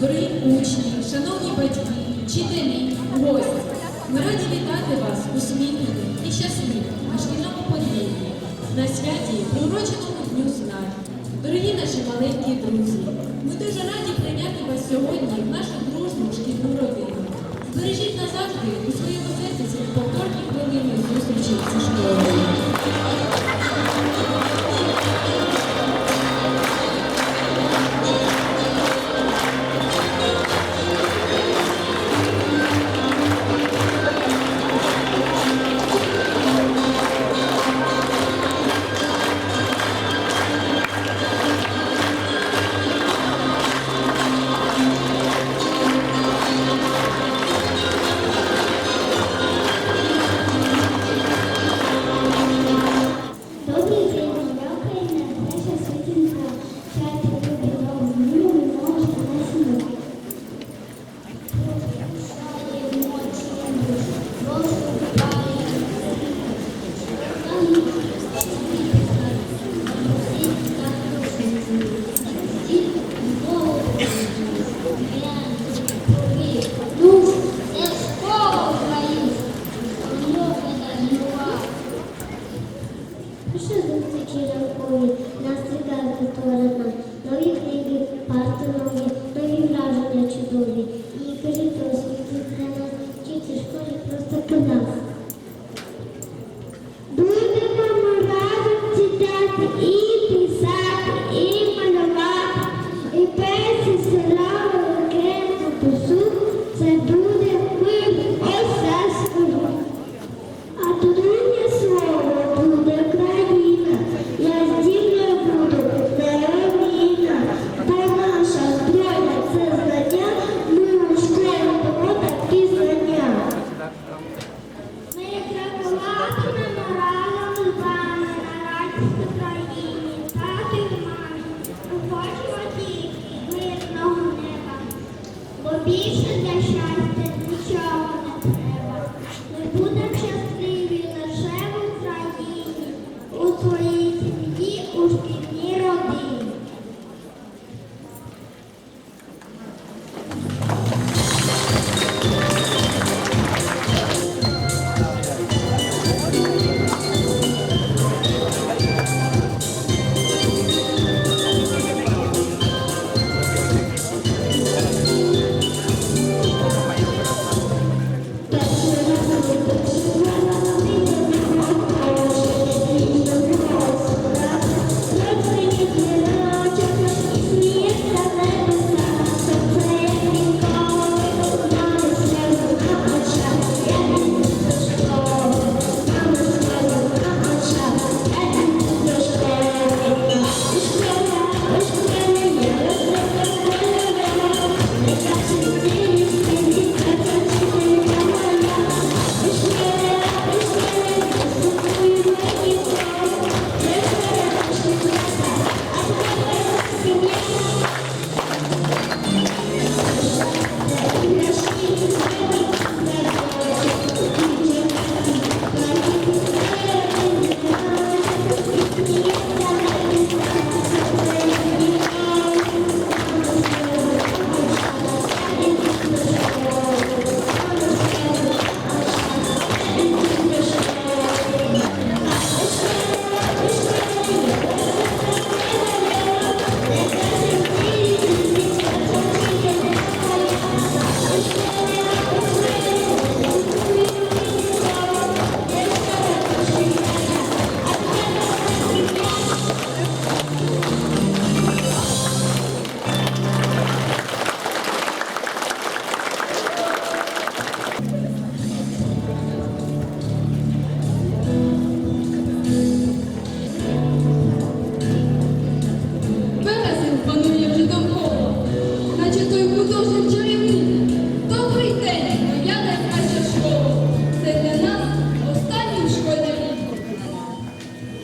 дорогі учні, шановні батьки, вчителі, гості. Ми раді вітати вас усміхненим і щасливим на шкільному подвір'ї, на святі, приуроченому Дню знань. Дорогі наші маленькі друзі, ми дуже раді прийняти вас сьогодні в нашу дружну шкільну родину. Збережіть назавжди у своєму серці повторні хвилини зустрічі зі школою.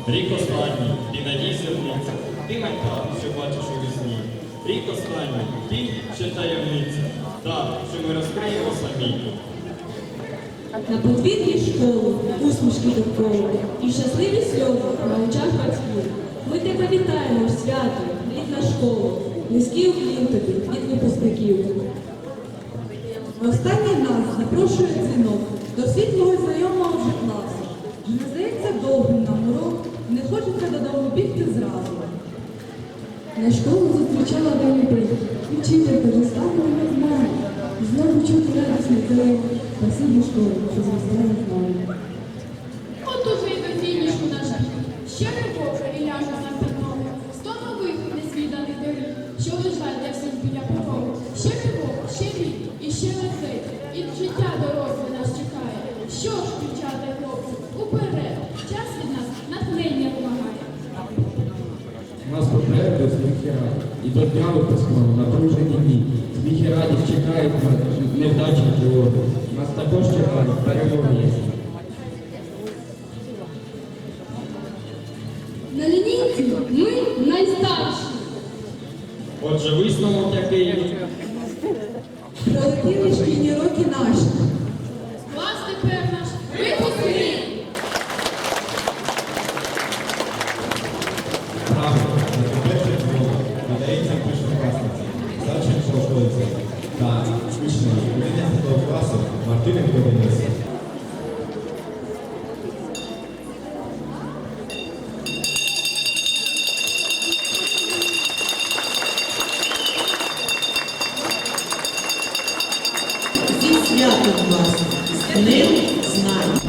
Рік останній, ти надій зерниця, ти майка, що бачиш у вісні. Рік останній, ти ще таємниця, та, що ми розкриємо самі. На подвір'ї школи, усмішки довкола і щасливі сльози на очах батьків. Ми тебе вітаємо в свято, рідна школа. низький уклін тобі від випускників. Останній нас запрошує дзвінок до світлого знайомого вже класу. Вже не здається довгим нам урок, не хочеться додому бігти зразу. На школу зустрічала день бить, Вчитель вчителька вже не знає. Знову чути радісний крик, спасибі школи, що зростає з нами. От уже й до фінішу наш біг. Ще не і ляжу на Нас попереду сміх і радість. І до дня випускного напружені дні. Сміх і радість чекають на невдачі животи. Нас також чекають перемоги. Зі святом вас, з Днем знань.